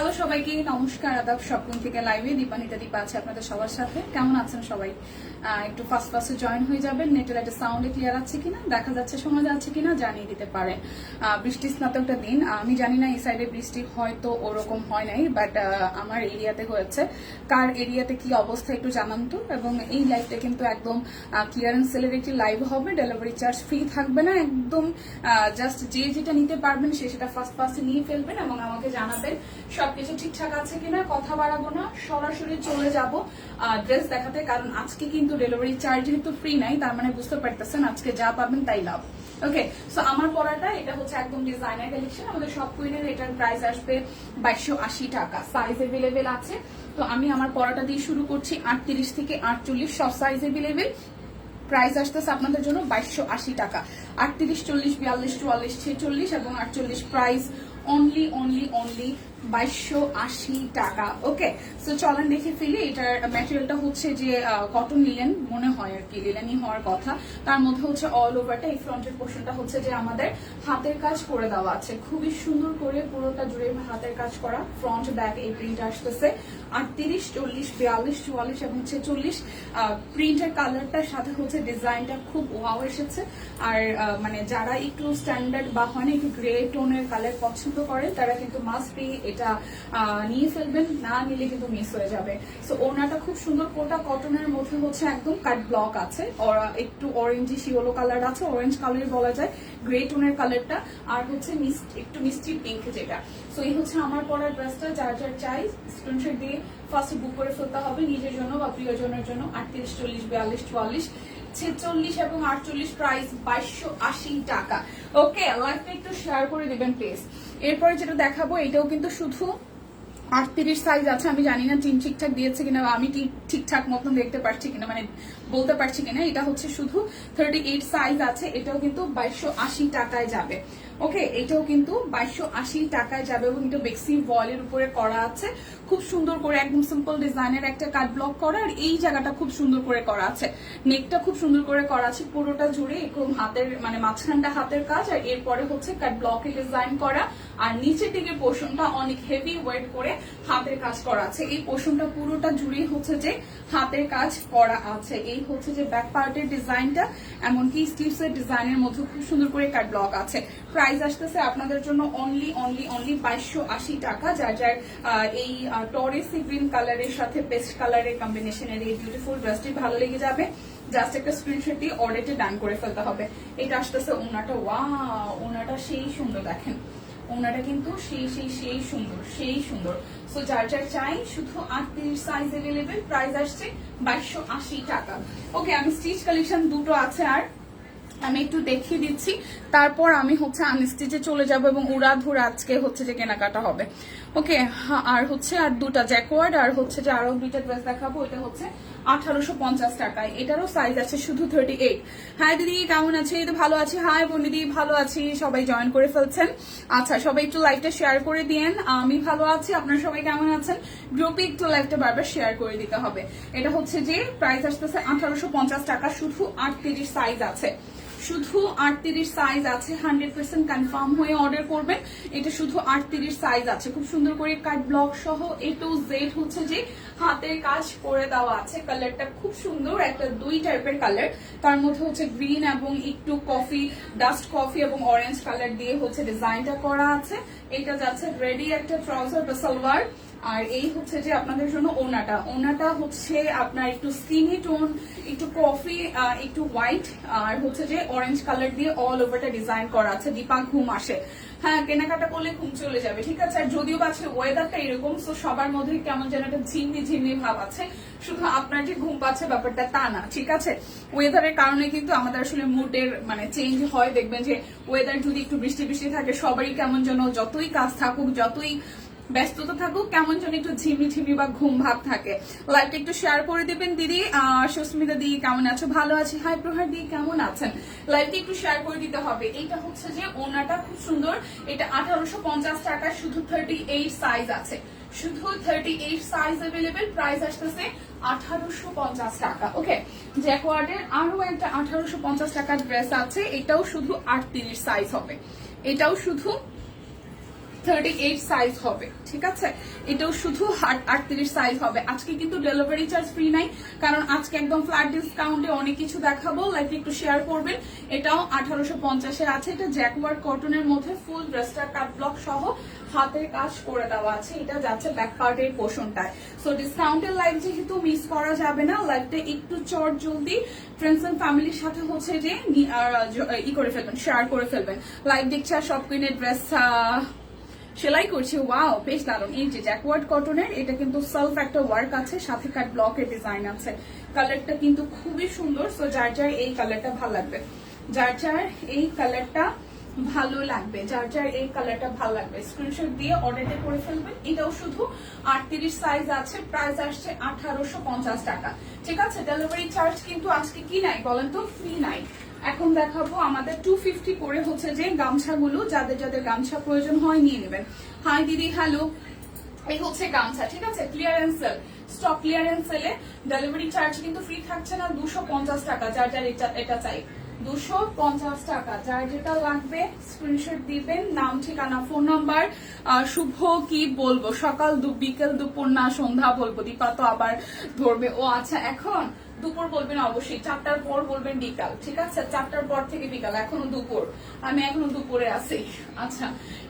Hello সবাইকে নমস্কার, আদাব স্বপ্ন থেকে লাইভে দীপানিতা, দীপা আছে আপনাদের সবার সাথে। কেমন আছেন সবাই? একটু ফার্স্ট ফার্স্টে জয়েন হয়ে যাবেন, নেটের একটা সাউন্ডে ক্লিয়ার আছে কিনা, দেখা যাচ্ছে শোনা যাচ্ছে কিনা জানিয়ে দিতে পারেন বৃষ্টি স্নাত একটা দিন, আমি জানি না এই সাইডে বৃষ্টি হয়তো ওরকম হয় নাই বাট আমার এরিয়াতে হয়েছে। কার এরিয়াতে কি অবস্থা একটু জানান তো, এবং এই লাইভটা কিন্তু একদম ক্লিয়ারেন্স সেলের একটি লাইভ হবে ডেলিভারি চার্জ ফ্রি থাকবে না, একদম জাস্ট যে যেটা নিতে পারবেন সে সেটা ফার্স্ট ফার্স্টে নিয়ে ফেলবেন এবং আমাকে জানাবেন সবকিছু ঠিকঠাক আছে কিনা, কথা বাড়াবো না, সরাসরি চলে যাব ড্রেস দেখাতে, কারণ আজকে কিন্তু ডেলিভারি চার্জ যেহেতু ফ্রি নাই, তার মানে বুঝতে পারতেছেন আজকে যা পাবেন তাই লাভ। ওকে সো আমার পড়াটা, এটা হচ্ছে একদম ডিজাইনার কালেকশন আমাদের সব কুইনের এটার প্রাইস আসবে বাইশশো আশি টাকা। সাইজ এভেলেবেল আছে। তো আমি আমার পড়াটা দিয়ে শুরু করছি আটত্রিশ থেকে আটচল্লিশ, সব সাইজ এভেলেবেল প্রাইস আসতেছে আপনাদের জন্য বাইশশো আশি টাকা। আটত্রিশ, চল্লিশ, বিয়াল্লিশ, চুয়াল্লিশ, ছেচল্লিশ এবং আটচল্লিশ প্রাইস অনলি অনলি অনলি বাইশশো আশি টাকা। ওকে সো চলেন দেখে ফেলি, এটার ম্যাটেরিয়ালটা হচ্ছে যে কটন লিলেন মনে হয় আর কি লিলেনই হওয়ার কথা। তার মধ্যে হচ্ছে অল ওভারটা এই ফ্রন্টের পোর্শনটা হচ্ছে যে আমাদের হাতের কাজ করে দেওয়া আছে। খুবই সুন্দর করে পুরোটা জুড়ে হাতের কাজ করা ফ্রন্ট ব্যাক এই প্রিন্ট আসতেছে। আটত্রিশ, চল্লিশ, বিয়াল্লিশ, চুয়াল্লিশ এবং ছেচল্লিশ। প্রিন্টের কালারটার সাথে হচ্ছে ডিজাইনটা খুব ওয়াও এসেছে। আর মানে যারা একটু স্ট্যান্ডার্ড বা হয় একটু গ্রে টোনের কালার পছন্দ করেন, তারা কিন্তু মাস্ট বি এটা নিয়ে ফেলবেন। না নিলে কিন্তু মিস হয়ে যাবে। সো ওনাটা খুব সুন্দর কোটা কটনের মধ্যে হচ্ছে একদম কাট ব্লক আছে। একটু অরেঞ্জি শিওলো কালার আছে। অরেঞ্জ কালার বলা যায় গ্রে টোনের কালারটা আর হচ্ছে একটু মিষ্টি পিঙ্ক যেটা। সো এই হচ্ছে আমার পরার ড্রেসটা যার যার চাই স্ক্রিনশট দিয়ে ফার্স্ট বুক করে ফেলতে হবে নিজের জন্য বা প্রিয়জনের জন্য। আটত্রিশ, চল্লিশ, বিয়াল্লিশ, চুয়াল্লিশ, ছেচল্লিশ এবং আটচল্লিশ প্রাইস বাইশশো আশি টাকা। ওকে লাইফটা একটু শেয়ার করে দেবেন প্লিজ এরপরে যেটা দেখাবো, এটাও কিন্তু শুধু আটত্রিশ সাইজ আছে। আমি জানি না টিম ঠিকঠাক দিয়েছে কিনা বা আমি ঠিক- ঠিকঠাক মতন দেখতে পারছি কিনা মানে বলতে পারছি কিনা। এটা হচ্ছে শুধু থার্টি এইট সাইজ আছে, এটাও কিন্তু বাইশশো আশি টাকায় যাবে। ওকে এটাও কিন্তু বাইশশো আশি টাকায় যাবে এবং এটা বেক্সি ওয়ালের উপরে করা আছে। খুব সুন্দর করে একদম সিম্পল ডিজাইনের একটা কাট ব্লক করা, আর এই জায়গাটা খুব সুন্দর করে করা আছে। নেকটা খুব সুন্দর করে করা আছে পুরোটা জুড়ে এরকম হাতের মানে মাঝখানটা হাতের কাজ, আর এরপরে হচ্ছে কাট ব্লকে ডিজাইন করা, আর নিচের দিকে পোর্শনটা অনেক হেভি ওয়েট করে হাতের কাজ করা আছে। এই পোর্শনটা পুরোটা জুড়েই হচ্ছে যে হাতের কাজ করা আছে। এই হচ্ছে যে ব্যাক পার্টের ডিজাইনটা এমনকি স্টিভস এর ডিজাইনের মধ্যে খুব সুন্দর করে কাট ব্লক আছে। প্রাইস আসতেছে আপনাদের জন্য অনলি অনলি অনলি বাইশশো টাকা, যার যার এই টরেস গ্রিন কালারের সাথে পেস্ট কালারের কম্বিনেশনের এই বিউটিফুল ড্রেসটি ভালো লেগে যাবে। জাস্ট একটা স্ক্রিনশট দিয়ে অর্ডারটি ডান করে ফেলতে হবে। এটা আসতেছে ওনাটা ওয়া ওনাটা সেই সুন্দর দেখেন। ওনাটা কিন্তু সেই সেই সেই সুন্দর সেই সুন্দর। সো যার যার চাই, শুধু আটত্রিশ সাইজ এভেলেবেল প্রাইস আসছে বাইশশো আশি টাকা। ওকে আমি স্টিচ কালেকশন দুটো আছে আর। আমি একটু দেখিয়ে দিচ্ছি। তারপর আমি হচ্ছে আনস্টিচে চলে যাব এবং উড়াধুর আজকে হচ্ছে যে কেনাকাটা হবে। ওকে, আর হচ্ছে আর দুটা জ্যাকওয়ার্ড আর হচ্ছে যে আরও দুইটা ড্রেস দেখাবো। এটা হচ্ছে আঠারোশো পঞ্চাশ টাকায়। এটারও সাইজ আছে শুধু থার্টি এইট দিদি, কেমন আছে? ভালো আছি। ভালো আছি। সবাই জয়েন করে ফেলছেন। আচ্ছা সবাই একটু শেয়ার করে দিয়েন। আমি ভালো আছি। আপনারা সবাই কেমন আছেন? গ্রুপে একটু বারবার শেয়ার করে দিতে হবে। এটা হচ্ছে যে আঠারোশো পঞ্চাশ টাকা। শুধু সাইজ আছে। শুধু আটত্রিশ সাইজ আছে হান্ড্রেড পার্সেন্ট কনফার্ম হয়ে অর্ডার করবেন। এটা শুধু আটত্রিশ সাইজ আছে। খুব সুন্দর করে কাট ব্লক সহ এ টু জেড হচ্ছে যে হাতের কাজ করে দেওয়া আছে। কালারটা খুব সুন্দর, একটা দুই টাইপের কালার তার মধ্যে হচ্ছে গ্রিন এবং একটু কফি ডাস্ট কফি এবং অরেঞ্জ কালার দিয়ে হচ্ছে ডিজাইনটা করা আছে। এটা যাচ্ছে রেডি একটা ট্রাউজার বা সালোয়ার আর এই হচ্ছে যে আপনাদের জন্য ওনাটা। ওনাটা হচ্ছে আপনার একটু স্কিনি টোন একটু কফি একটু হোয়াইট আর হচ্ছে যে অরেঞ্জ কালার দিয়ে অল ওভারটা ডিজাইন করা আছে। দীপা, ঘুম আসে। হ্যাঁ কেনাকাটা করলে ঘুম চলে যাবে, ঠিক আছে? আর যদিও বা আছে ওয়েদারটা এরকম তো সবার মধ্যে কেমন যেন একটা ঝিমনি ঝিমনি ভাব আছে। শুধু আপনার যে ঘুম পাচ্ছে ব্যাপারটা তা না, ঠিক আছে? ওয়েদারের কারণে কিন্তু আমাদের আসলে মুডের মানে চেঞ্জ হয়। দেখবেন যে ওয়েদার যদি একটু বৃষ্টি বৃষ্টি থাকে, সবারই কেমন যেন যতই কাজ থাকুক, যতই ব্যস্ততা থাকুক, কেমন যেন একটু ঝিমি ঝিমি বা ঘুম ভাব থাকে। লাইভটা একটু শেয়ার করে দিবেন দিদি। সুস্মিতা দি, কেমন আছো? ভালো আছি। হাই প্রহার দি, কেমন আছেন? লাইভটা একটু শেয়ার করে দিতে হবে। এইটা হচ্ছে যে ওনাটা খুব সুন্দর। এটা আঠারোশো পঞ্চাশ টাকা, শুধু থার্টি এইট সাইজ আছে। শুধু thirty eight size available price আসতেছে আঠারোশো পঞ্চাশ টাকা। ওকে জ্যাকওয়ার্ডের আরও একটা আঠারোশো পঞ্চাশ টাকার ড্রেস আছে। এটাও শুধু আটত্রিশ সাইজ হবে। এটাও শুধু এটাও শুধু আটত্রিশ সাইজ হবে। আজকে কিন্তু ডেলিভারি চার্জ ফ্রি নাই, কারণ আজকে একদম ফ্ল্যাট ডিসকাউন্টে অনেক কিছু দেখাবো লাইক একটু শেয়ার করবেন। এটাও আঠারোশো পঞ্চাশে আছে, এটা জ্যাকওয়ার্ড কটনের মধ্যে ফুল ড্রেসটা কাট ব্লক সহ হাতের কাজ করে দেওয়া আছে। এটা যাচ্ছে ব্যাক পার্টের পোষণটায়। সো ডিসকাউন্টের লাইভ যেহেতু মিস করা যাবে না লাইভটা একটু চট জলদি ফ্রেন্ডস এন্ড ফ্যামিলির সাথে হচ্ছে যে ই করে ফেলবেন শেয়ার করে ফেলবেন। লাইভ দেখছে আর সব কিনে ড্রেস সেলাই করছি ওয়াও বেশ দারুণ। এই যে জ্যাকওয়ার্ড কটনের এটা কিন্তু সেলফ একটা ওয়ার্ক আছে, সাথে কাট ব্লকের ডিজাইন আছে। কালারটা কিন্তু খুবই সুন্দর সো যার যার এই কালারটা ভালো লাগবে। যার যার এই কালারটা ভালো লাগবে, যার যার এই কালারটা ভালো লাগবে স্ক্রিনশট দিয়ে অর্ডারটা করে ফেলবেন। এটাও শুধু আটত্রিশ সাইজ আছে প্রাইস আসছে আঠারোশো পঞ্চাশ টাকা। ঠিক আছে ডেলিভারি চার্জ কিন্তু আজকে কি নাই বলেন তো? ফ্রি নাই। এখন দেখাবো আমাদের টু ফিফটি করে হচ্ছে যে গামছাগুলো, যাদের যাদের গামছা প্রয়োজন হয় নিয়ে নেবেন। হাই দিদি হ্যালো এই হচ্ছে গামছা, ঠিক আছে? ক্লিয়ারেন্স স্টক ক্লিয়ারেন্স সেলে ডেলিভারি চার্জ কিন্তু ফ্রি থাকছে না, দুশো পঞ্চাশ টাকা, যার যার এটা- চাই দুশো পঞ্চাশ টাকা, যার যেটা লাগবে স্ক্রিনশট দিবেন, নাম, ঠিকানা ফোন নাম্বার শুভ, কি বলব? সকাল বিকেল দুপুর, না সন্ধ্যা বলব, দীপা তো আবার ধরবে। ও আচ্ছা এখন দুপুর বলবেন অবশ্যই, চারটার পর বলবেন বিকাল, ঠিক আছে? চারটার পর থেকে বিকাল, এখনও দুপুর। আমি এখনও দুপুরে আছি। আচ্ছা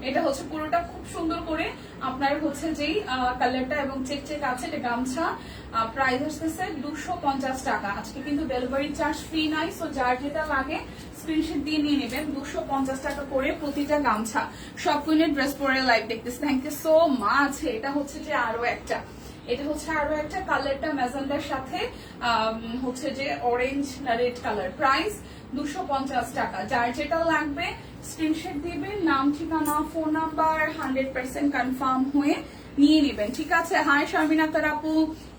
এটা হচ্ছে পুরোটা খুব সুন্দর করে আপনার হচ্ছে যেই কালারটা এবং চেক চেক আছে, এটা গামছা প্রাইস আসতেছে দুশো পঞ্চাশ টাকা। আজকে কিন্তু ডেলিভারি চার্জ ফ্রি নাই সো যার যেটা লাগে স্ক্রিনশট দিয়ে নিয়ে নেবেন। দুশো পঞ্চাশ টাকা করে প্রতিটা গামছা। সব কুইনের ড্রেস পরে লাইভ দেখতেছি। থ্যাংক ইউ সো মাচ এটা হচ্ছে যে আরও একটা। এটা হচ্ছে আরও একটা কালারটা ম্যাজেন্ডার সাথে হচ্ছে যে অরেঞ্জ রেড কালার প্রাইস দুশো টাকা। যার যেটা লাগবে স্ক্রিনশট দিবেন, নাম, ঠিকানা phone number hundred percent confirm হয়ে নিয়ে নেবেন। ঠিক আছে? হাই শারমিন আপু।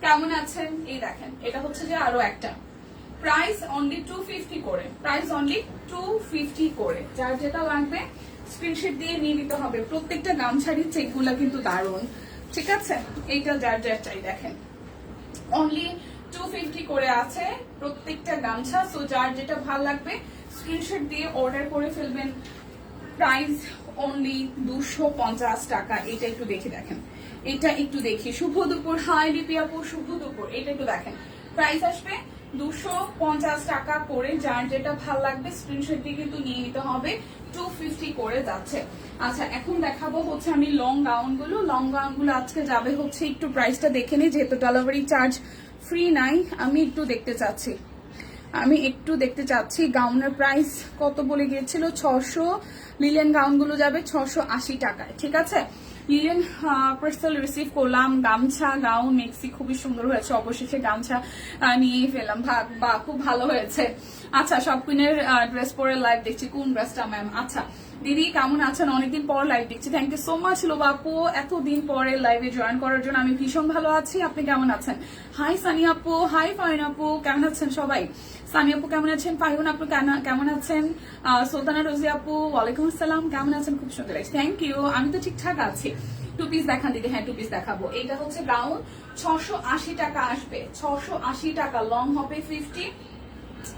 কেমন আছেন? এই দেখেন, এটা হচ্ছে যে আরও একটা। প্রাইস অনলি টু ফিফটি করে। প্রাইস অনলি টু ফিফটি করে। যার যেটা লাগবে স্ক্রিনশট দিয়ে নিয়ে নিতে হবে। প্রত্যেকটা গামছাড়ির চেকগুলো কিন্তু দারুণ। ঠিক আছে? এইটা যার যার চাই দেখেন। অনলি টু ফিফটি করে আছে প্রত্যেকটা গামছা সো যার যেটা ভালো লাগবে স্ক্রিনশট দিয়ে অর্ডার করে ফেলবেন। প্রাইস অনলি দুশো পঞ্চাশ টাকা এটা একটু দেখে দেখেন। এটা একটু দেখি। শুভ দুপুর। হাই লিপি আপু, শুভ দুপুর। এটা একটু দেখেন। প্রাইস আসবে দুশো পঞ্চাশ টাকা করে যার যেটা ভালো লাগবে স্ক্রিনশট দিয়ে কিন্তু নিয়ে নিতে হবে। টু ফিফটি করে যাচ্ছে। আচ্ছা এখন দেখাবো হচ্ছে আমি লং গাউনগুলো। লং গাউনগুলো আজকে যাবে হচ্ছে একটু প্রাইসটা দেখে নিই যেহেতু ডেলিভারি চার্জ ফ্রি নাই। আমি একটু দেখতে চাচ্ছি। আমি একটু দেখতে চাচ্ছি গাউনের প্রাইস কত বলে গিয়েছিল? ছশো। লিলেন গাউনগুলো যাবে ছশো আশি টাকায়। ঠিক আছে? লিলেন পার্সেল রিসিভ করলাম। গামছা, গাউন, মেক্সি খুবই সুন্দর হয়েছে। অবশেষে গামছা নিয়েই ফেলাম ভাগ বা, খুব ভালো হয়েছে। আচ্ছা সব কুইনের ড্রেস পরে লাইভ দেখছি। কোন ড্রেসটা ম্যাম আচ্ছা দিদি, কেমন আছেন? অনেকদিন পর লাইভ দেখছি। থ্যাংক ইউ সো মাচ লোবাপু এতদিন পরে লাইভে জয়েন করার জন্য আমি ভীষণ ভালো আছি। আপনি কেমন আছেন? হাই সানি আপু। হাই ফাইন আপু। কেমন আছেন সবাই? সানি আপু, কেমন আছেন? ফাহিউন আপু, কেমন আছেন? সুলতানা রোজি আপু, ওয়ালাইকুম আসসালাম, কেমন আছেন? খুব সুন্দর লাগছে। থ্যাংক ইউ আমি তো ঠিকঠাক আছি। টু পিস দেখান দিদি হ্যাঁ টু পিস দেখাবো। এইটা হচ্ছে ব্রাউন ছশো টাকা আসবে। ছশো টাকা লং হবে ফিফটি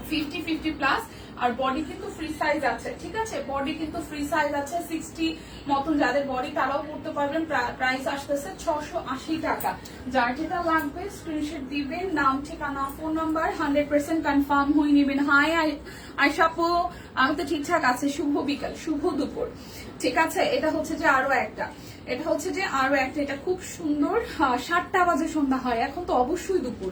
ফিফটি ফিফটি প্লাস আর বডি কিন্তু ফ্রি সাইজ আছে, ঠিক আছে? বডি কিন্তু ফ্রি সাইজ আছে সিক্সটি মতন যাদের বডি তারাও পড়তে পারবেন প্রাইস আসতেছে ছশো আশি টাকা। যার যেটা লাগবে স্ক্রিনশট দিবেন, নাম, ঠিকানা phone number hundred percent confirm হয়ে নেবেন। হাই আইসাপু আমি তো ঠিকঠাক আছে, শুভ বিকাল, শুভ দুপুর। ঠিক আছে? এটা হচ্ছে যে আরও একটা। এটা হচ্ছে যে আরও একটা, এটা খুব সুন্দর সাতটা বাজে সন্ধ্যা হয়, এখন তো অবশ্যই দুপুর।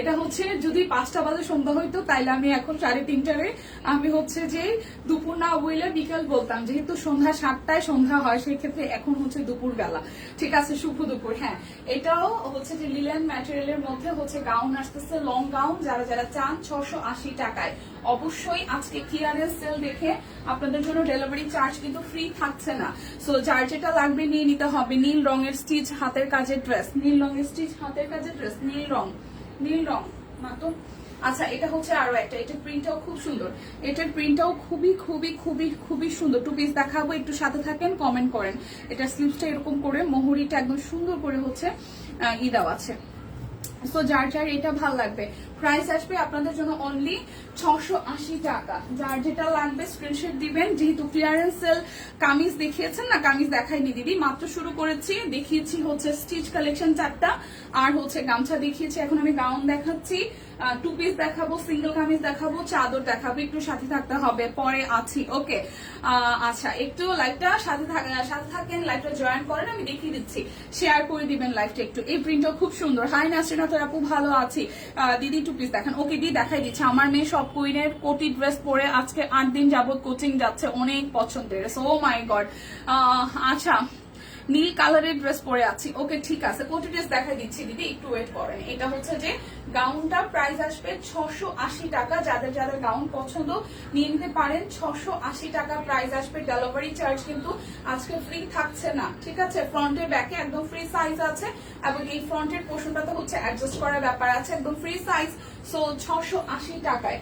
এটা হচ্ছে যদি পাঁচটা বাজে সন্ধ্যা হইতো, তাইলে আমি এখন সাড়ে তিনটারে আমি হচ্ছে যে দুপুর না বইলে বিকাল বলতাম। যেহেতু সন্ধ্যা সাতটায় সন্ধ্যা হয় সেই ক্ষেত্রে এখন হচ্ছে দুপুর বেলা ঠিক আছে, শুভ দুপুর হ্যাঁ। এটাও হচ্ছে যে লিলেন ম্যাটেরিয়ালের মধ্যে হচ্ছে গাউন আসতেছে লং গাউন যারা যারা চান ছশো আশি টাকায়। অবশ্যই আজকে ক্লিয়ারেন্স সেল দেখে আপনাদের জন্য ডেলিভারি চার্জ কিন্তু ফ্রি থাকছে না। সো যার যেটা লাগবে নিয়ে নিতে হবে। নীল রঙের স্টিচ হাতের কাজের ড্রেস। নীল রঙের স্টিচ হাতের কাজের ড্রেস। নীল রং। নীল রং। না তো। আচ্ছা এটা হচ্ছে আরও একটা। এটার প্রিন্টটাও খুব সুন্দর। এটার প্রিন্টটাও খুবই খুবই খুবই খুবই সুন্দর। টু পিস দেখাবো। একটু সাথে থাকেন কমেন্ট করেন। এটা স্লিপসটা এরকম করে, মোহরিটা একদম সুন্দর করে হচ্ছে ই দেওয়া আছে। সো যার যার এটা ভালো লাগবে। প্রাইস আসবে আপনাদের জন্য অনলি ছশো আশি টাকা। যার যেটা লাগবে স্ক্রিনশট দিবেন। যেহেতু ক্লিয়ারেন্স সেল কামিজ দেখিয়েছেন না, কামিজ দেখাইনি দিদি। মাত্র শুরু করেছি, দেখিয়েছি হচ্ছে স্টিচ কালেকশন চারটা, আর হচ্ছে গামছা দেখিয়েছি। এখন আমি গাউন দেখাচ্ছি। টু পিস দেখাবো সিঙ্গেল কামিজ দেখাবো, চাদর দেখাবো, একটু সাথে থাকতে হবে, পরে আছি ওকে আচ্ছা একটু লাইভটা সাথে সাথে থাকেন লাইভটা জয়েন করেন, আমি দেখিয়ে দিচ্ছি। শেয়ার করে দিবেন লাইভটা একটু। এই প্রিন্টটা খুব সুন্দর। হাই নাসরিনাথ আপু ভালো আছি। দিদি টু পিস দেখেন। ওকে দি দেখাই দিচ্ছে। আমার মেয়ে সব কুইনের কোটি ড্রেস পরে আজকে আট দিন যাবত কোচিং যাচ্ছে, অনেক পছন্দের। ও মাই গড আচ্ছা নীল কালারের ড্রেস পরে আছি। ওকে, ঠিক আছে কোটি ড্রেস দেখা দিচ্ছি দিদি? একটু ওয়েট করেন। এটা হচ্ছে যে গাউনটা প্রাইস আসবে ছশো টাকা। যাদের যাদের গাউন পছন্দ নিয়ে নিতে পারেন, ছশো টাকা প্রাইস আসবে। ডেলিভারি চার্জ কিন্তু আজকে ফ্রি থাকছে না, ঠিক আছে? ফ্রন্টের ব্যাকে একদম ফ্রি সাইজ আছে এবং এই ফ্রন্টের পোর্শনটাতে হচ্ছে অ্যাডজাস্ট করার ব্যাপার আছে। একদম ফ্রি সাইজ সো ছশো টাকায়,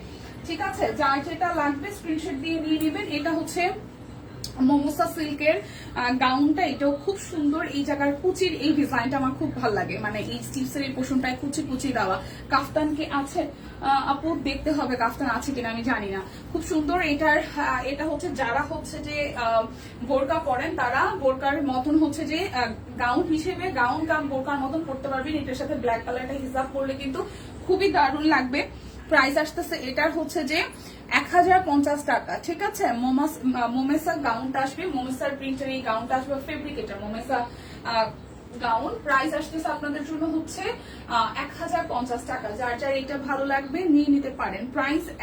ঠিক আছে? যার যেটা লাগবে স্ক্রিনশট দিয়ে নিয়ে নেবেন। এটা হচ্ছে মোমোসা সিল্কের গাউনটা এটাও খুব সুন্দর। এই জায়গার কুচির এই ডিজাইনটা আমার খুব ভালো লাগে। মানে এই স্টিপসের এই পোষণটায় কুচি কুচি দেওয়া। কাফতান কি আছে? আপু, দেখতে হবে কাফতান আছে কিনা আমি জানি না। খুব সুন্দর এটার এটা হচ্ছে যারা হচ্ছে যে বোরকা পরেন, তারা বোরকার মতন হচ্ছে যে গাউন হিসেবে গাউন কাম বোরকার মতন পড়তে পারবেন। এটার সাথে ব্ল্যাক কালারটা হিসাব করলে কিন্তু খুবই দারুণ লাগবে। প্রাইস আসতেছে এটার হচ্ছে যে এক হাজার পঞ্চাশ টাকা, ঠিক আছে? মোমাস গাউনটা আসবে, মোমেসার প্রিন্টের এই আসবে ফেব্রিক এটা মোমেসা গাউন প্রাইস আসতেছে আপনাদের জন্য হচ্ছে এক হাজার পঞ্চাশ টাকা। যার যার ভালো লাগবে, নিয়ে নিতে পারেন।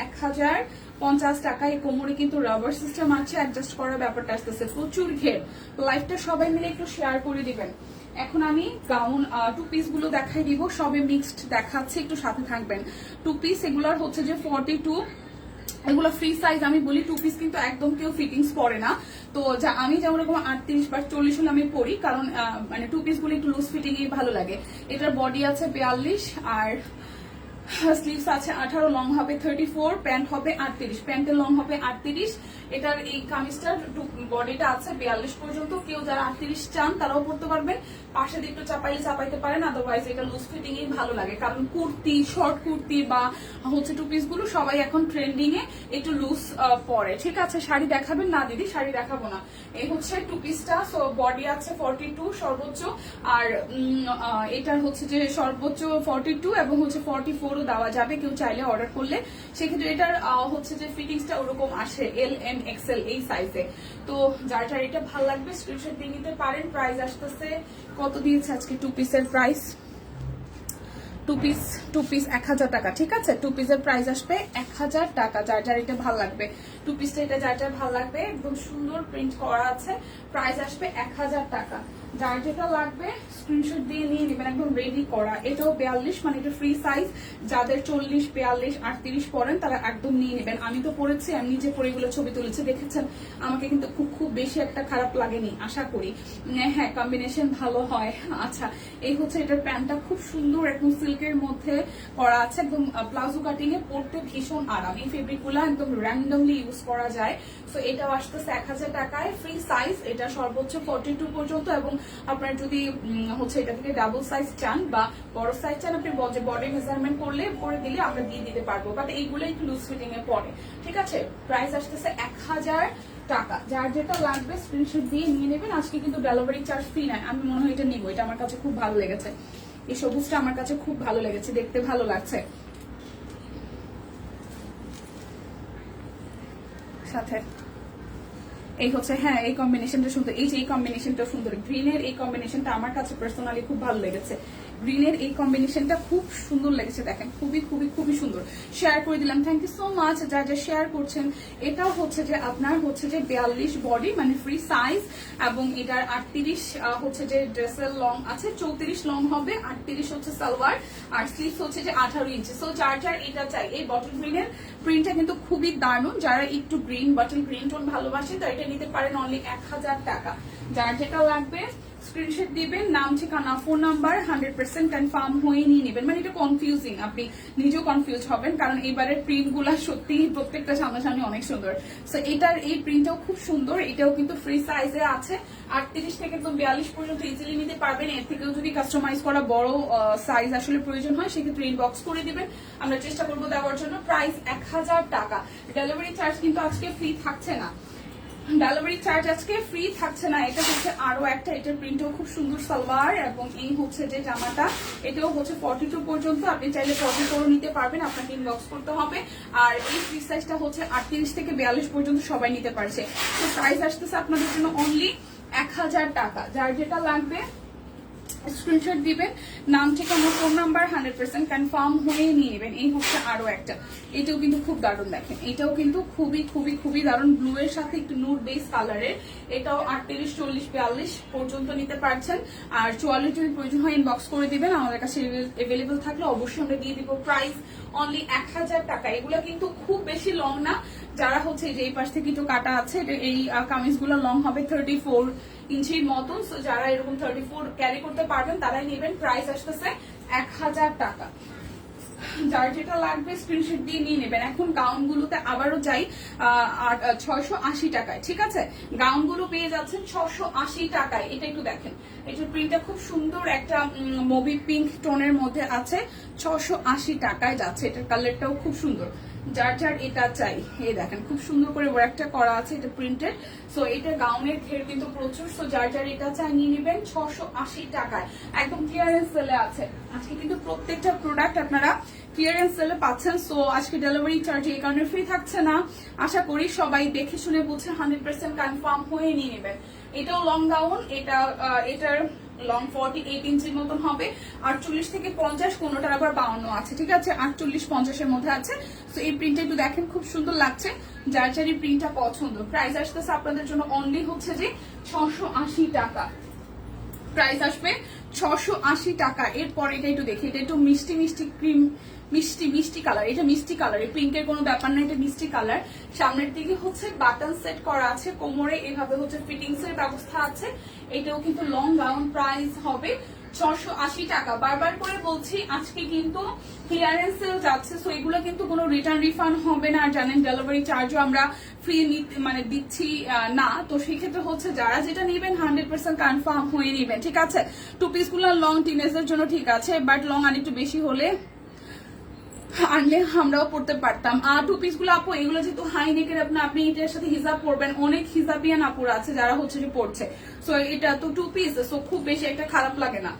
এক হাজার পঞ্চাশ টাকা। এই কোমরে কিন্তু রাবার সিস্টেম আছে অ্যাডজাস্ট করার ব্যাপারটা আসতেছে। প্রচুর ঘের। লাইফটা সবাই মিলে একটু শেয়ার করে দিবেন। এখন আমি গাউন টু পিসগুলো দেখাই দিব। সবে মিক্সড দেখাচ্ছে, একটু সাথে থাকবেন। টু পিস এগুলোর হচ্ছে যে ফর্টি টু এগুলো ফ্রি সাইজ আমি বলি টু পিস কিন্তু একদম কেউ ফিটিংস পরে না। তো যা, আমি যেমন রকম আটত্রিশ বা চল্লিশ হলে আমি পরি, কারণ মানে টু পিসগুলো একটু লুজ ফিটিং ভালো লাগে। এটার বডি আছে বিয়াল্লিশ, আর স্লিভস আছে আঠারো লং হবে থার্টি ফোর প্যান্ট হবে আটত্রিশ। প্যান্টের লং হবে আটত্রিশ এটার এই কামিজটার বডিটা আছে বিয়াল্লিশ পর্যন্ত। কেউ যারা আটত্রিশ চান তারাও পড়তে পারবেন। পাশে দিয়ে একটু চাপাইলে চাপাইতে পারেন আদারওয়াইজ এটা লুজ ফিটিং এই ভালো লাগে। কারণ কুর্তি শর্ট কুর্তি বা হচ্ছে টু পিসগুলো সবাই এখন ট্রেন্ডিং এ একটু লুজ পরে। ঠিক আছে, শাড়ি দেখাবেন না দিদি, শাড়ি দেখাবো না। এই হচ্ছে টু পিসটা সো বডি আছে ফর্টি টু সর্বোচ্চ। আর এটার হচ্ছে যে সর্বোচ্চ ফর্টি টু এবং হচ্ছে ফর্টি ফোরও দেওয়া যাবে। কেউ চাইলে অর্ডার করলে। সেক্ষেত্রে এটার হচ্ছে যে ফিটিংসটা ওরকম আসে এল এম এক্সেল এই সাইজে তো যার যার এটা ভালো লাগবে স্ক্রিনশট দিয়ে নিতে পারেন। প্রাইস আসতেছে কত দিয়েছে আজকে? টু পিসের price two piece two piece এক হাজার টাকা, ঠিক আছে? টু পিসের প্রাইস আসবে এক হাজার টাকা, যার যার এটা ভালো লাগবে। টু পিসটা এটা যার যার ভালো লাগবে, একদম সুন্দর প্রিন্ট করা আছে। প্রাইস আসবে এক হাজার টাকা। যার যেটা লাগবে স্ক্রিনশট দিয়ে নিয়ে নেবেন একদম রেডি করা। এটাও বিয়াল্লিশ মানে এটা ফ্রি সাইজ যাদের চল্লিশ, বিয়াল্লিশ, আটত্রিশ পরেন, তারা একদম নিয়ে নেবেন। আমি তো পড়েছি আমি নিজে পরে এগুলো ছবি তুলেছি, দেখেছেন? আমাকে কিন্তু খুব খুব বেশি একটা খারাপ লাগেনি, আশা করি। হ্যাঁ কম্বিনেশন ভালো হয়। আচ্ছা এই হচ্ছে এটার প্যান্টটা খুব সুন্দর, একদম সিল্কের মধ্যে করা আছে। একদম প্লাজো কাটিং এ পরতে ভীষণ আরাম। এই ফেব্রিকগুলো একদম র্যান্ডমলি ইউজ করা যায়। তো এটাও আসতেছে এক হাজার টাকায় ফ্রি সাইজ এটা সর্বোচ্চ ফর্টি টু পর্যন্ত এবং আপনার যদি হচ্ছে এটা থেকে ডাবল সাইজ চান বা বড় সাইজ চান, আপনি বডি মেজারমেন্ট করলে পরে দিলে আমরা দিয়ে দিতে পারব। বাট এইগুলো একটু লুজ ফিটিং এ পড়ে। ঠিক আছে? প্রাইস আসতেছে এক হাজার টাকা। যার যেটা লাগবে স্ক্রিনশট দিয়ে নিয়ে নেবেন। আজকে কিন্তু ডেলিভারি চার্জ ফ্রি নাই আমি মনে হয় এটা নিবো। এটা আমার কাছে খুব ভালো লেগেছে। এই সবুজটা আমার কাছে খুব ভালো লেগেছে। দেখতে ভালো লাগছে। সাথে এই হচ্ছে হ্যাঁ এই কম্বিনেশনটা সুন্দর। এই যে এই কম্বিনেশনটা সুন্দর। গ্রিনের এই কম্বিনেশনটা আমার কাছে পার্সোনালি খুব ভালো লেগেছে। গ্রিনের এই কম্বিনেশনটা খুব সুন্দর লেগেছে দেখেন। খুবই খুবই খুবই সুন্দর। শেয়ার করে দিলাম। থ্যাংক ইউ সো মাচ যা যা শেয়ার করছেন। এটাও হচ্ছে যে, আপনার হচ্ছে যে বিয়াল্লিশ বডি মানে ফ্রি সাইজ এবং এটার আটত্রিশ হচ্ছে যে ড্রেসের লং আছে। চৌত্রিশ লং হবে, আটত্রিশ হচ্ছে সালোয়ার, আর স্লিভস হচ্ছে যে আঠারো ইঞ্চি সো যার যার এটা চাই, এই বটল গ্রিনের প্রিন্টটা কিন্তু খুবই দারুণ। যারা একটু গ্রিন বটল গ্রিন টোন ভালোবাসে, তো এটা নিতে পারেন অনলি এক হাজার টাকা। যার যেটা লাগবে স্ক্রিনশট দিবেন, নাম, ঠিকানা phone number hundred percent confirm হয়ে নিয়ে নেবেন। মানে এটা কনফিউজিং আপনি নিজেও কনফিউজ হবেন, কারণ এবারের প্রিন্টগুলা সত্যি প্রত্যেকটা সামনাসামনি অনেক সুন্দর। সো এটার এই প্রিন্টটাও খুব সুন্দর, এটাও কিন্তু ফ্রি সাইজে আছে। আটত্রিশ থেকে একদম বিয়াল্লিশ পর্যন্ত ইজিলি নিতে পারবেন। এর থেকেও যদি কাস্টমাইজ করা বড় সাইজ আসলে প্রয়োজন হয়, সেক্ষেত্রে ইনবক্স করে দিবেন। আমরা চেষ্টা করব দেওয়ার জন্য। প্রাইস এক হাজার টাকা। ডেলিভারি চার্জ কিন্তু আজকে ফ্রি থাকছে না। ডেলিভারি চার্জ আজকে ফ্রি থাকছে না। এটা হচ্ছে আরও একটা এটার প্রিন্টও খুব সুন্দর সালোয়ার এবং এই হচ্ছে যে জামাটা, এটাও হচ্ছে ফর্টি টু পর্যন্ত। আপনি চাইলে ফর্টি ফোরও নিতে পারবেন, আপনাকে ইনবক্স করতে হবে। আর এই ফ্রি সাইজটা হচ্ছে আটত্রিশ থেকে বিয়াল্লিশ পর্যন্ত সবাই নিতে পারছে। তো প্রাইস আসতেছে আপনাদের জন্য অনলি এক হাজার টাকা। যার যেটা লাগবে স্ক্রিনশট দিবেন, নাম ঠিক আমার phone number hundred percent confirm হয়ে নিয়ে নেবেন। এই হচ্ছে আরও একটা। এটাও কিন্তু খুব দারুণ দেখেন। এটাও কিন্তু খুবই খুবই খুবই দারুণ। ব্লু এর সাথে একটু নুট বেস কালারের এটাও আটত্রিশ, চল্লিশ, বিয়াল্লিশ পর্যন্ত নিতে পারছেন। আর চুয়াল্লিশ যদি প্রয়োজন হয় ইনবক্স করে দিবেন। আমাদের কাছে এভেলেবল থাকলে অবশ্যই আমরা দিয়ে দিব প্রাইস অনলি এক হাজার টাকা। এগুলো কিন্তু খুব বেশি লং না। যারা হচ্ছে যে এই পাশ থেকে একটু কাটা আছে এই কামিজগুলো লং হবে থার্টি ফোর ইঞ্চির মতন। যারা এরকম থার্টি ফোর ক্যারি করতে পারবেন, তারাই নেবেন। প্রাইস আসতেছে এক হাজার টাকা। যার যেটা লাগবে স্ক্রিনশট দিয়ে নিয়ে নেবেন। এখন গাউন গুলোতে আবারও যাই ছয়শো আশি টাকায়, ঠিক আছে? গাউনগুলো পেয়ে যাচ্ছেন ছশো আশি টাকায়। এটা একটু দেখেন। এটার প্রিন্টটা খুব সুন্দর একটা মুভি পিঙ্ক টোনের মধ্যে আছে। ছশো আশি টাকায় যাচ্ছে। এটার কালারটাও খুব সুন্দর। যার যার এটা চাই। এই দেখেন, খুব সুন্দর করে ওয়ার্কটা করা আছে, এটা প্রিন্টেড সো এটা গাউনের ঘের কিন্তু প্রচুর। সো যার যার এটা চাই নিয়ে নেবেন ছশো টাকায়। একদম ক্লিয়ারেন্স সেলে আছে। আজকে কিন্তু প্রত্যেকটা প্রোডাক্ট আপনারা ক্লিয়ারেন্স সেলে পাচ্ছেন। সো আজকে ডেলিভারি চার্জ এই কারণে ফ্রি থাকছে না। আশা করি সবাই দেখে শুনে বুঝে হান্ড্রেড পার্সেন্ট কনফার্ম হয়ে নিয়ে নেবেন। এটাও লং গাউন এটা এটার লং ফর্টি এইট ইঞ্চির মতন হবে। আটচল্লিশ থেকে পঞ্চাশ, কোনোটার আবার বাউন্ন আছে, ঠিক আছে? আটচল্লিশ, পঞ্চাশের মধ্যে আছে। তো এই প্রিন্টটা একটু দেখেন, খুব সুন্দর লাগছে। যার যার এই প্রিন্টটা পছন্দ। প্রাইস আসতেছে আপনাদের জন্য অনলি হচ্ছে যে ছশো আশি টাকা। প্রাইস আসবে ছশো আশি টাকা। এরপর এটা একটু দেখি, এটা একটু মিষ্টি মিষ্টি ক্রিম মিষ্টি মিষ্টি কালার এটা মিষ্টি কালার এই পিঙ্কের কোনো ব্যাপার না, এটা মিষ্টি কালার সামনের দিকে হচ্ছে বাটন সেট করা আছে, কোমরে এভাবে হচ্ছে ফিটিংস এর ব্যবস্থা আছে। এটাও কিন্তু লং গাউন প্রাইস হবে ছশো আশি টাকা। বারবার করে বলছি, আজকে কিন্তু ক্লিয়ারেন্স সেল যাচ্ছে সো এগুলো কিন্তু কোনো রিটার্ন রিফান্ড হবে না জানেন ডেলিভারি চার্জও আমরা ফ্রি নিতে মানে দিচ্ছি না। তো সেক্ষেত্রে হচ্ছে যারা যেটা নেবেন হান্ড্রেড পার্সেন্ট কনফার্ম হয়ে নেবেন, ঠিক আছে? টু পিসগুলো লং টিনেজের জন্য ঠিক আছে বাট লং আর একটু বেশি হলে আনলে আমরাও পড়তে পারতাম। আর টু পিসগুলো আপু, এগুলো যেহেতু হাই নেকের আপনি আপনি এটার সাথে হিসাব পড়বেন অনেক হিসাবিয়ান আপুর আছে যারা হচ্ছে যে পড়ছে। সো এটা তো টু পিস সো খুব বেশি একটা খারাপ লাগে না।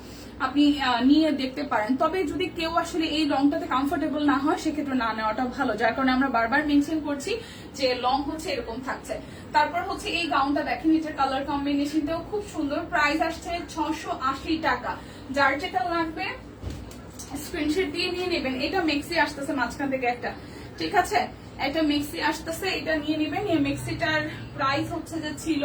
আপনি নিয়ে দেখতে পারেন। তবে যদি কেউ আসলে এই লংটাতে কমফোর্টেবল না হয়, সেক্ষেত্রে না নেওয়াটা ভালো। যার কারণে আমরা বারবার মেনশন করছি যে লং হচ্ছে এরকম থাকছে। তারপর হচ্ছে এই গাউনটা দেখেন এটার কালার কম্বিনেশনটাও খুব সুন্দর। প্রাইস আসছে ছশো টাকা। যার যেটা লাগবে স্ক্রিনশট দিয়ে নিয়ে নেবেন। এটা মেক্সি আসতেছে মাঝখান থেকে একটা। ঠিক আছে? এটা মেক্সি আসতেছে, এটা নিয়ে নেবেন। এই মেক্সিটার প্রাইস হচ্ছে যে ছিল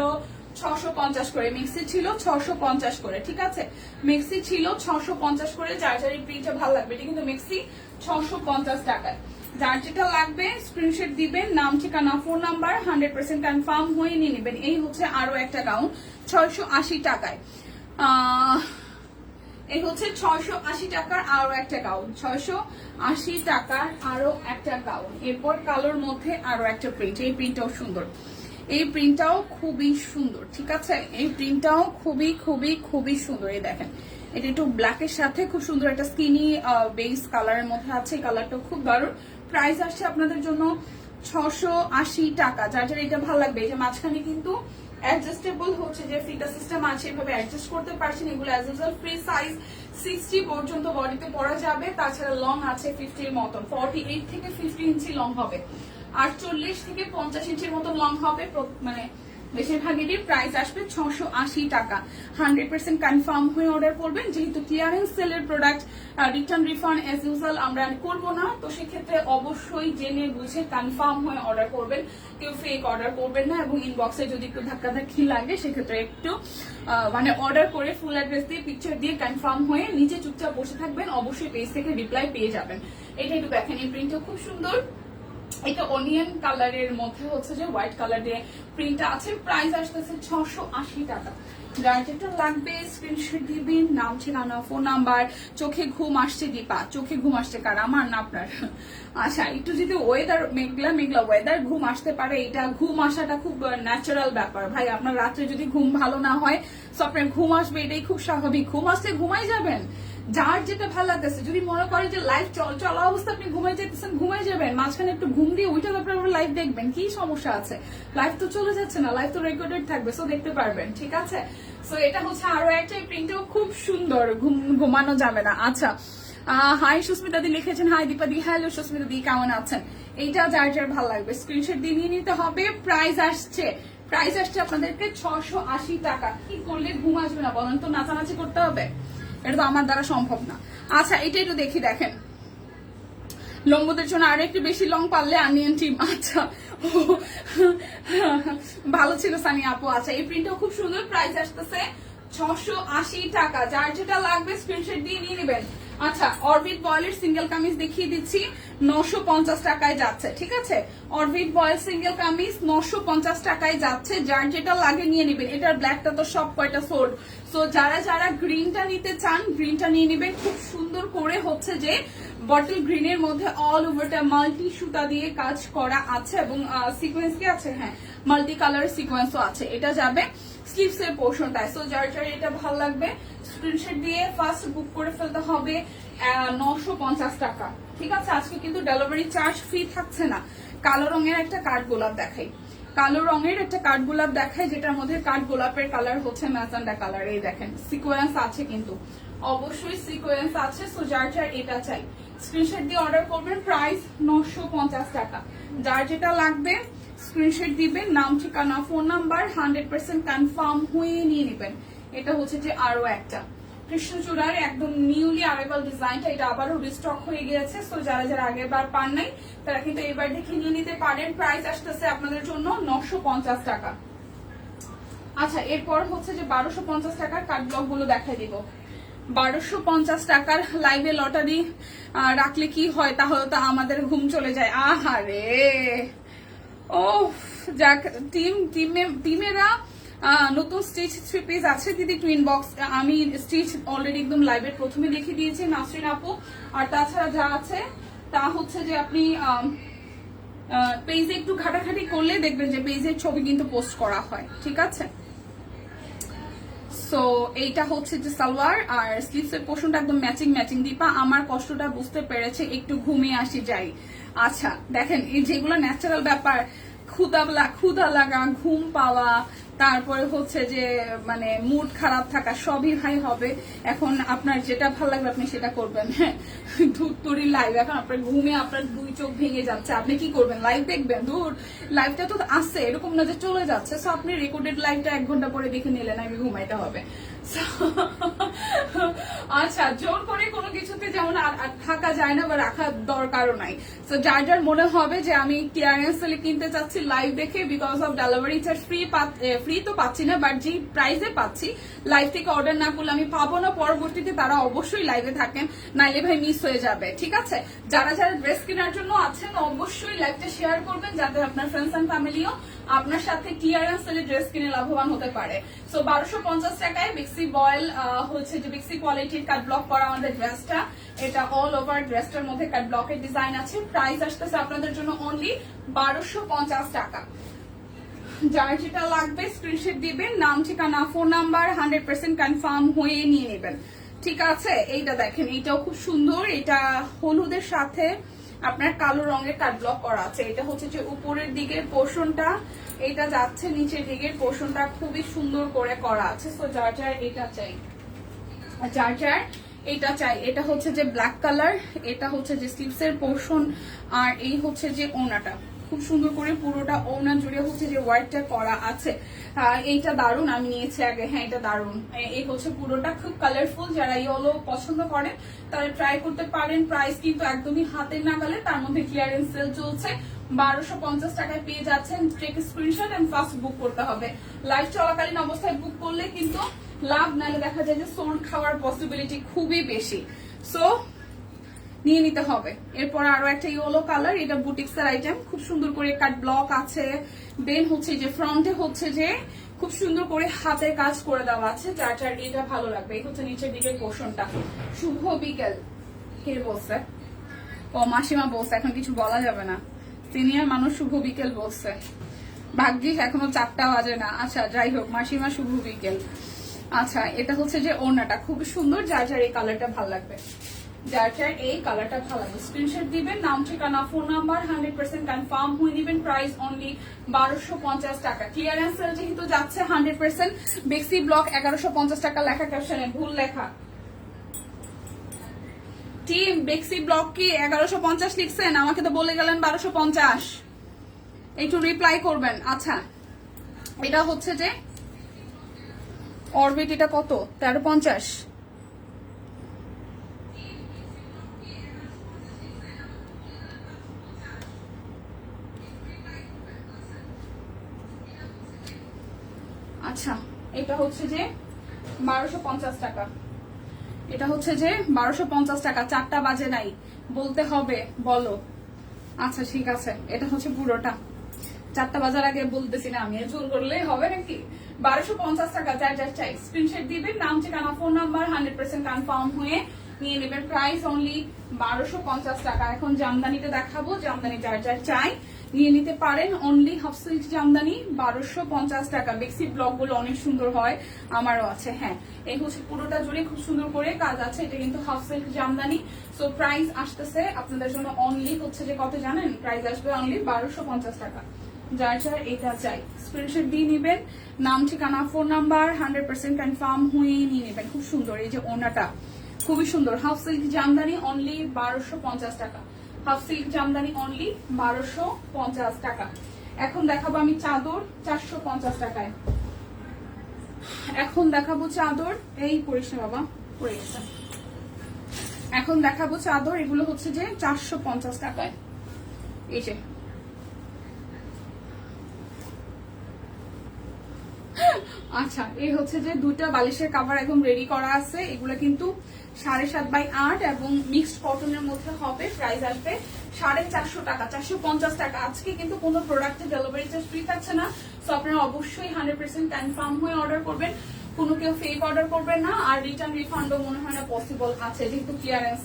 ছশো পঞ্চাশ করে। মিক্সি ছিল ছশো পঞ্চাশ করে, ঠিক আছে? মিক্সি ছিল ছশো পঞ্চাশ করে, যার যার প্রিন্টটা ভালো লাগবে। এটা কিন্তু মিক্সি ছশো পঞ্চাশ টাকায়। যার যেটা লাগবে স্ক্রিনশট দিবেন, নাম, ঠিকানা phone number hundred percent confirm হয়ে নিয়ে নেবেন। এই হচ্ছে আরও একটা গাউন ছয়শো আশি টাকায়। এই হচ্ছে ছয়শো আশি টাকার আরও একটা গাউন। ছয়শো আশি টাকার আরও একটা গাউন। এরপর কালোর মধ্যে আরও একটা প্রিন্ট এই প্রিন্টটাও সুন্দর। এই প্রিন্টটাও খুবই সুন্দর, ঠিক আছে? এই প্রিন্টটাও খুবই খুবই খুবই সুন্দর। এই দেখেন, এটা একটু ব্ল্যাকের সাথে খুব সুন্দর একটা স্কিনি বেস কালারের মধ্যে আছে। এই কালারটাও খুব দারুণ। প্রাইস আসছে আপনাদের জন্য ছশো আশি টাকা। যার যার এটা ভালো লাগবে। এই যে মাঝখানে কিন্তু অ্যাডজাস্টেবল হচ্ছে যে ফিটা সিস্টেম আছে, এভাবে অ্যাডজাস্ট করতে পারছেন, এগুলো as usual free size sixty পর্যন্ত বডিতে পরা যাবে। তাছাড়া লং আছে ফিফটির মতন ফর্টি এইট থেকে ফিফটি ইঞ্চি লং হবে। আটচল্লিশ থেকে পঞ্চাশ ইঞ্চির মতন লং হবে মানে বেশিরভাগেরই প্রাইস আসবে ছশো আশি টাকা। হান্ড্রেড পার্সেন্ট কনফার্ম হয়ে অর্ডার করবেন। যেহেতু ক্লিয়ারেন্স সেলের product return refund as usual আমরা করব না। তো সেক্ষেত্রে অবশ্যই জেনে বুঝে কনফার্ম হয়ে অর্ডার করবেন। কেউ ফেক অর্ডার করবেন না এবং ইনবক্সে যদি একটু ধাক্কাধাক্কি লাগে, সেক্ষেত্রে একটু মানে অর্ডার করে ফুল অ্যাড্রেস দিয়ে পিকচার দিয়ে কনফার্ম হয়ে নিচে চুপচাপ বসে থাকবেন। অবশ্যই পেজ থেকে রিপ্লাই পেয়ে যাবেন। এটা একটু দেখেন এই প্রিন্টটা খুব সুন্দর। এটা অনিয়ন কালারের মধ্যে হচ্ছে যে হোয়াইট কালার দিয়ে প্রিন্ট আছে প্রাইস আসতেছে ছশো আশি টাকা। যার যেটা লাগবে স্ক্রিনশট দিবেন নাম, ঠিকানা ফোন নাম্বার চোখে ঘুম আসছে দীপা। চোখে ঘুম আসছে কার? আমার না আপনার। আচ্ছা একটু যদি ওয়েদার মেঘলা মেঘলা ওয়েদার ঘুম আসতে পারে, এটা ঘুম আসাটা খুব ন্যাচারাল ব্যাপার। ভাই, আপনার রাত্রে যদি ঘুম ভালো না হয় তো আপনার ঘুম আসবে, এটাই খুব স্বাভাবিক। ঘুম আসলে ঘুমাই যাবেন। যার যেটা ভালো লাগতেছে, যদি মনে করে যে লাইফ চল অবস্থা আপনি ঘুমাই যেতেছেন ঘুমাই যাবেন, মাঝখানে একটু ঘুম দিয়ে ওইটা তারপরে লাইভ দেখবেন, কি সমস্যা আছে? লাইফ তো চলে যাচ্ছে না লাইফ তো রেকর্ডেড থাকবে সো দেখতে পারবেন, ঠিক আছে? সো এটা হচ্ছে আরও একটা প্রিন্টও খুব সুন্দর ঘুমানো যাবে না। আচ্ছা হাই সুস্মিতা দি লিখেছেন হাই দীপা দি হ্যালো সুস্মিতা দি, কেমন আছেন? এইটা যার যার ভালো লাগবে স্ক্রিনশট দিয়ে নিয়ে নিতে হবে প্রাইস আসছে। প্রাইস আসছে আপনাদেরকে ছশো টাকা। কি করলে ঘুম আসবে না বলেন তো, নাচানাচি করতে হবে? এটা তো আমার দ্বারা সম্ভব না। আচ্ছা এটা একটু দেখি, দেখেন। লম্বদের জন্য আরও একটু বেশি লং পারলে আনিয়ন টিম আচ্ছা। ভালো ছিল সানি আপু আচ্ছা এই প্রিন্টটা খুব সুন্দর প্রাইস আসতেছে ছশো আশি টাকা। যার যেটা লাগবে স্ক্রিনশট দিয়ে নিয়ে নেবেন। আচ্ছা অরবিট বয়েলের সিঙ্গেল কামিজ দেখিয়ে দিচ্ছি, নশো পঞ্চাশ টাকায় যাচ্ছে, ঠিক আছে? অরবিট বয়েল সিঙ্গেল কামিজ নশো পঞ্চাশ টাকায় যাচ্ছে, যার যেটা লাগে নিয়ে নেবেন। এটার ব্ল্যাকটা তো সব কয়টা সোল্ড সো যারা যারা গ্রিনটা নিতে চান গ্রিনটা নিয়ে নেবেন। খুব সুন্দর করে হচ্ছে যে বটল গ্রিনের মধ্যে অল ওভারটা মাল্টি সুতা দিয়ে কাজ করা আছে এবং সিকোয়েন্স কি আছে? হ্যাঁ মাল্টি কালার সিকোয়েন্সও আছে। এটা যাবে স্লিভস এর পোর্শনটায় সো যার যার এটা ভালো লাগবে স্ক্রিনশট দিয়ে ফার্স্ট বুক করে ফেলতে হবে নশো টাকা। ঠিক আছে? আজকে কিন্তু ডেলিভারি চার্জ ফ্রি থাকছে না। কালো রঙের একটা কাঠ গোলাপ দেখাই। কালো রঙের একটা কাঠ গোলাপ দেখাই যেটার মধ্যে কাঠ গোলাপের কালার হচ্ছে ম্যাজেন্ডা কালার এই দেখেন সিকোয়েন্স আছে কিন্তু। অবশ্যই সিকোয়েন্স আছে সো যার যার এটা চাই। স্ক্রিনশট দিয়ে অর্ডার করবেন প্রাইস নশো পঞ্চাশ টাকা। যার যেটা লাগবে স্ক্রিনশট দিবেন, নাম, ঠিকানা phone number hundred percent confirm হয়ে নিয়ে নেবেন। এটা হচ্ছে যে আরও একটা। কৃষ্ণচূড়ার একদম নিউলি অ্যারাইভাল ডিজাইনটা এটা আবারও রিস্টক হয়ে গিয়েছে। সো যারা যারা আগের বার পান নাই, তারা কিন্তু এবার দেখে নিয়ে নিতে পারেন। প্রাইস আসতেছে আপনাদের জন্য নশো টাকা। আচ্ছা এরপর হচ্ছে যে বারোশো পঞ্চাশ টাকার কাট ব্লকগুলো দেখাই দিব। বারোশো পঞ্চাশ টাকার লাইভে লটারি রাখলে কি হয়? তাহলে তো আমাদের ঘুম চলে যায়। আহারে! ও যাক টিম টিমে টিমেরা নতুন স্টিচ থ্রি পিস আছে দিদি টুইন বক্স আমি স্টিচ অলরেডি একদম লাইভের প্রথমে দেখিয়ে দিয়েছি, নাসরিন আপু। আর তাছাড়া যা আছে, তা হচ্ছে যে আপনি পেজে একটু ঘাটাঘাটি করলে দেখবেন যে পেজের ছবি কিন্তু পোস্ট করা হয়, ঠিক আছে? সো এইটা হচ্ছে যে সালোয়ার, আর স্লিভস এর পোর্শনটা একদম ম্যাচিং ম্যাচিং দীপা, আমার কষ্টটা বুঝতে পেরেছে, একটু ঘুমিয়ে আসি, যাই। আচ্ছা দেখেন, এই যেগুলো ন্যাচারাল ব্যাপার ক্ষুদা ক্ষুধা লাগা, ঘুম পাওয়া তারপরে হচ্ছে যে মানে মুড খারাপ থাকা সবই ভাই হবে। এখন আপনার যেটা ভালো লাগবে আপনি সেটা করবেন। হ্যাঁ তরি লাইভ এখন আপনার ঘুমে আপনার দুই চোখ ভেঙে যাচ্ছে। আপনি কি করবেন? লাইভ দেখবেন? ধূর লাইভটা তো আসছে এরকম না যে চলে যাচ্ছে। সো আপনি রেকর্ডেড লাইভটা এক ঘণ্টা পরে দেখে নিলেন আমি ঘুমাইতে হবে। আচ্ছা জোর করে কোনো কিছুতে যেমন থাকা যায় না বা রাখার দরকারও নাই। তো যার যার মনে হবে যে আমি ক্লিয়ারেন্স সেলে কিনতে চাচ্ছি লাইভ দেখে because of delivery charge free free তো পাচ্ছি না বাট যে প্রাইসে পাচ্ছি লাইভ থেকে অর্ডার না করলে আমি পাবো না, পরবর্তীতে তারা অবশ্যই লাইভে থাকেন, নাইলে ভাই মিস হয়ে যাবে, ঠিক আছে? যারা যারা ড্রেস কেনার জন্য আছেন, অবশ্যই লাইভটা শেয়ার করবেন, যাতে আপনার ফ্রেন্ডস অ্যান্ড ফ্যামিলিও আপনার সাথে ক্লিয়ারেন্স সেলে ড্রেস কিনে লাভবান হতে পারে। সো বারোশো পঞ্চাশ টাকায় বিক্সি বয়েল হচ্ছে যে বিক্সি কোয়ালিটির কাট ব্লক করা আমাদের ড্রেসটা এটা অল ওভার ড্রেসটার মধ্যে কাট ব্লকের ডিজাইন আছে। প্রাইস আসতেছে আপনাদের জন্য অনলি বারোশো পঞ্চাশ টাকা। যার যেটা লাগবে স্ক্রিনশট দিবেন। নাম, ঠিকানা phone number hundred percent confirm হয়ে নিয়ে নেবেন। ঠিক আছে? এইটা দেখেন, এইটাও খুব সুন্দর। এটা হলুদের সাথে আপনার কালো রঙের কাট ব্লক করা আছে। এটা হচ্ছে যে উপরের দিকের পোর্শনটা এটা যাচ্ছে নিচের দিকের পোর্শনটা খুবই সুন্দর করে করা আছে। তো যার যার এটা চাই। যার যার এটা চাই। এটা হচ্ছে যে ব্ল্যাক কালার এটা হচ্ছে যে স্লিপস এর পোর্শন আর এই হচ্ছে যে ওনাটা। খুব সুন্দর করে পুরোটা ওনা জুড়ে হচ্ছে যে হোয়াইটটা করা আছে। এইটা দারুণ আমি নিয়েছি আগে। হ্যাঁ এটা দারুণ এই হচ্ছে পুরোটা খুব কালারফুল যারা ইয়েলো পছন্দ করেন, তারা ট্রাই করতে পারেন। প্রাইস কিন্তু একদমই হাতের নাগালে, তার মধ্যে ক্লিয়ারেন্স সেল চলছে। বারোশো পঞ্চাশ টাকায় পেয়ে যাচ্ছেন। Take screenshot and first book করতে হবে। লাইভ চলাকালীন অবস্থায় বুক করলে কিন্তু লাভ, নাহলে দেখা যায় যে সোল্ড খাওয়ার পসিবিলিটি খুবই বেশি। সো নিয়ে নিতে হবে। এরপর আরও একটা ইয়েলো কালার এটা বুটিক্স এর আইটেম খুব সুন্দর করে কাট ব্লক আছে। দেন হচ্ছে যে ফ্রন্টে হচ্ছে যে খুব সুন্দর করে হাতের কাজ করে দেওয়া আছে, যার যার এটা ভালো লাগবে। এই হচ্ছে নিচের দিকের পোর্শনটা শুভ বিকেল। কে বলছে? ও মাসিমা বলছে, এখন কিছু বলা যাবে না। সিনিয়র মানুষ শুভ বিকেল বলছে। ভাগ্যিস এখনও চারটা বাজে না। আচ্ছা যাই হোক, মাসিমা শুভ বিকেল। আচ্ছা এটা হচ্ছে যে ওড়নাটা। খুব সুন্দর, যার যার এই কালারটা ভালো লাগবে। যার যার এই কালারটা ভালো লাগবে স্ক্রিনশট দিবেন, নাম, ঠিকানা phone number hundred percent confirm হয়ে দিবেন প্রাইস অনলি বারোশো পঞ্চাশ টাকা। ক্লিয়ারেন্স সেল যেহেতু যাচ্ছে হান্ড্রেড পার্সেন্ট বেক্সি ব্লক এগারোশো পঞ্চাশ টাকা লেখা ক্যাপশনে ভুল লেখা। টিম বেক্সি ব্লক কি এগারোশো পঞ্চাশ লিখছেন? আমাকে তো বলে গেলেন বারোশো পঞ্চাশ। একটু রিপ্লাই করবেন। আচ্ছা এটা হচ্ছে যে অরবিট এটা কত? তেরো পঞ্চাশ। আচ্ছা এটা হচ্ছে যে বারোশো টাকা। এটা হচ্ছে যে বারোশো পঞ্চাশ টাকা, চারটা বাজে নাই। বলতে হবে, বলো। আচ্ছা ঠিক আছে, এটা হচ্ছে পুরোটা। চারটা বাজার আগে বলতেছি না আমি, জোর করলেই হবে নাকি? বারোশো পঞ্চাশ টাকা, যার চাই। স্ক্রিনশট দিবেন, নাম, ঠিকানা phone number hundred percent confirm হয়ে নিয়ে নেবেন। প্রাইস অনলি বারোশো পঞ্চাশ টাকা। এখন জামদানিতে দেখাবো, জামদানি যার যার চাই। নিয়ে নিতে পারেন। অনলি হাফ সিল্ক জামদানি বারোশো পঞ্চাশ টাকা। বেক্সি ব্লকগুলো অনেক সুন্দর হয়, আমারও আছে হ্যাঁ। এই হচ্ছে পুরোটা জুড়ে খুব সুন্দর করে কাজ আছে, এটা কিন্তু half silk jamdani so price আসতেছে আপনাদের জন্য অনলি হচ্ছে যে কত জানেন? প্রাইস আসবে অনলি বারোশো পঞ্চাশ টাকা। যার যার এটা চাই। স্ক্রিনশট দিয়ে নেবেন, নাম, ঠিকানা phone number hundred percent confirm হয়ে নিয়ে নেবেন। খুব সুন্দর, এই যে ওনাটা। খুবই সুন্দর। হাফ সিল্ক জামদানি অনলি বারোশো পঞ্চাশ টাকা। হাফ সিল্ক জামদানি অনলি বারোশো পঞ্চাশ টাকা। এখন দেখাবো আমি চাদর, চারশো পঞ্চাশ টাকায়। এখন দেখাবো চাদর, এই পড়িস বাবা পড়ে গেছে। এখন দেখাবো চাদর, এগুলো হচ্ছে যে চারশো পঞ্চাশ টাকায়। এই যে আচ্ছা এই হচ্ছে যে দুইটা বালিশের কাভার একদম রেডি করা আছে। এগুলো কিন্তু সাড়ে সাত বাই আট এবং মিক্সড কটনের মধ্যে হবে প্রাইস আসবে সাড়ে চারশো টাকা, চারশো পঞ্চাশ টাকা। আজকে কিন্তু কোনো প্রোডাক্টে ডেলিভারি চার্জ ফ্রি থাকছে না। তো আপনারা অবশ্যই হান্ড্রেড পার্সেন্ট কনফার্ম হয়ে অর্ডার করবেন। কোনো কেউ ফেক অর্ডার করবেন না। আর রিটার্ন রিফান্ডও মনে হয় না পসিবল আছে, যেহেতু ক্লিয়ারেন্স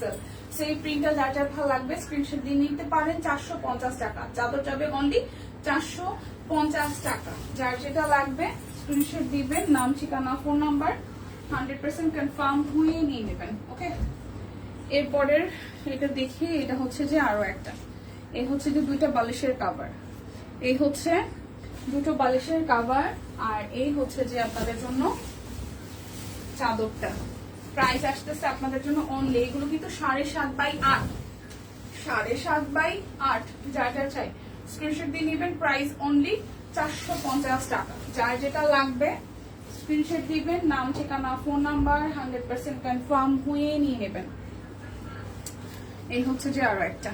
সেই প্রিন্টটা যার যার ভালো লাগবে স্ক্রিনশট দিয়ে নিতে পারেন চারশো পঞ্চাশ টাকা। চাদর যাবে অনলি চারশো পঞ্চাশ টাকা। যার যেটা লাগবে স্ক্রিনশট দিবেন, নাম, ঠিকানা phone number hundred percent confirm হয়ে নিয়ে নেবেন ওকে এরপরের এটা দেখি, এটা হচ্ছে যে আরও একটা। এই হচ্ছে যে দুইটা বালিশের কাভার এই হচ্ছে দুটো বালিশের কাভার আর এই হচ্ছে যে আপনাদের জন্য চাদরটা। প্রাইস আসতেছে আপনাদের জন্য অনলি এগুলো কিন্তু সাড়ে সাত বাই আট। সাড়ে সাত বাই আট, যার যা চাই। স্ক্রিনশট দিয়ে নেবেন প্রাইস অনলি চারশো পঞ্চাশ টাকা। যার যেটা লাগবে স্ক্রিনশট দিবেন, নাম, ঠিকানা phone number hundred percent confirm হয়ে নিয়ে নেবেন। এই হচ্ছে যে আরও একটা।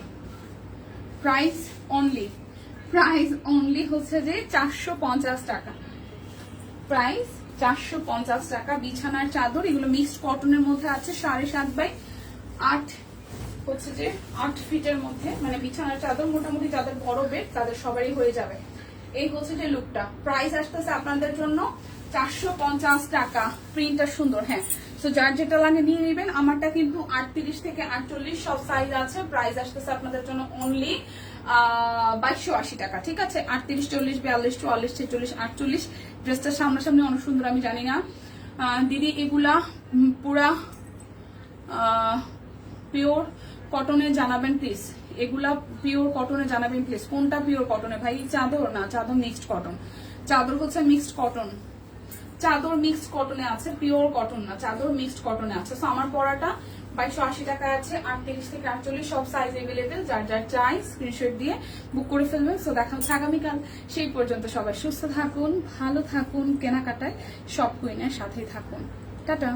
প্রাইস অনলি প্রাইস অনলি হচ্ছে যে চারশো পঞ্চাশ টাকা। প্রাইস চারশো পঞ্চাশ টাকা, বিছানার চাদর, এগুলো মিক্সড কটনের মধ্যে আছে, সাড়ে সাত বাই আট, হচ্ছে যে আট ফিটের মধ্যে। মানে বিছানার চাদর, মোটামুটি যাদের বড় বেড তাদের সবারই হয়ে যাবে। এই হচ্ছে যে লুকটা প্রাইস আসতেছে আপনাদের জন্য চারশো পঞ্চাশ টাকা। প্রিন্টটা সুন্দর হ্যাঁ। তো যার যেটা লাগে নিয়ে নেবেন, আমারটা কিন্তু আটত্রিশ থেকে আটচল্লিশ সব সাইজ আছে। প্রাইস আসতেছে আপনাদের জন্য অনলি বাইশশো আশি টাকা, ঠিক আছে? আটত্রিশ, চল্লিশ, বিয়াল্লিশ, চুয়াল্লিশ, ছেচল্লিশ, আটচল্লিশ। ড্রেসটা সামনাসামনি অনেক সুন্দর, আমি জানি না। দিদি, এগুলা পুরা পিওর কটনে জানাবেন প্লিজ এগুলা পিওর কটনে জানাবেন প্লিজ কোনটা পিওর কটনে ভাই, চাদর না, চাদর মিক্সড কটন চাদর হচ্ছে মিক্সড কটন চাদর মিক্সড কটনে আছে পিওর কটন না, চাদর মিক্সড কটনে আছে। তো আমার পরাটা বাইশশো আশি টাকায় আছে, আটত্রিশ থেকে আটচল্লিশ, সব সাইজ এভেলেবেল যার যার চাই স্ক্রিনশট দিয়ে বুক করে ফেলবেন। সো দেখা হচ্ছে আগামীকাল। সেই পর্যন্ত সবাই সুস্থ থাকুন, ভালো থাকুন, কেনাকাটায় সব কুইনের সাথেই থাকুন। টাটা।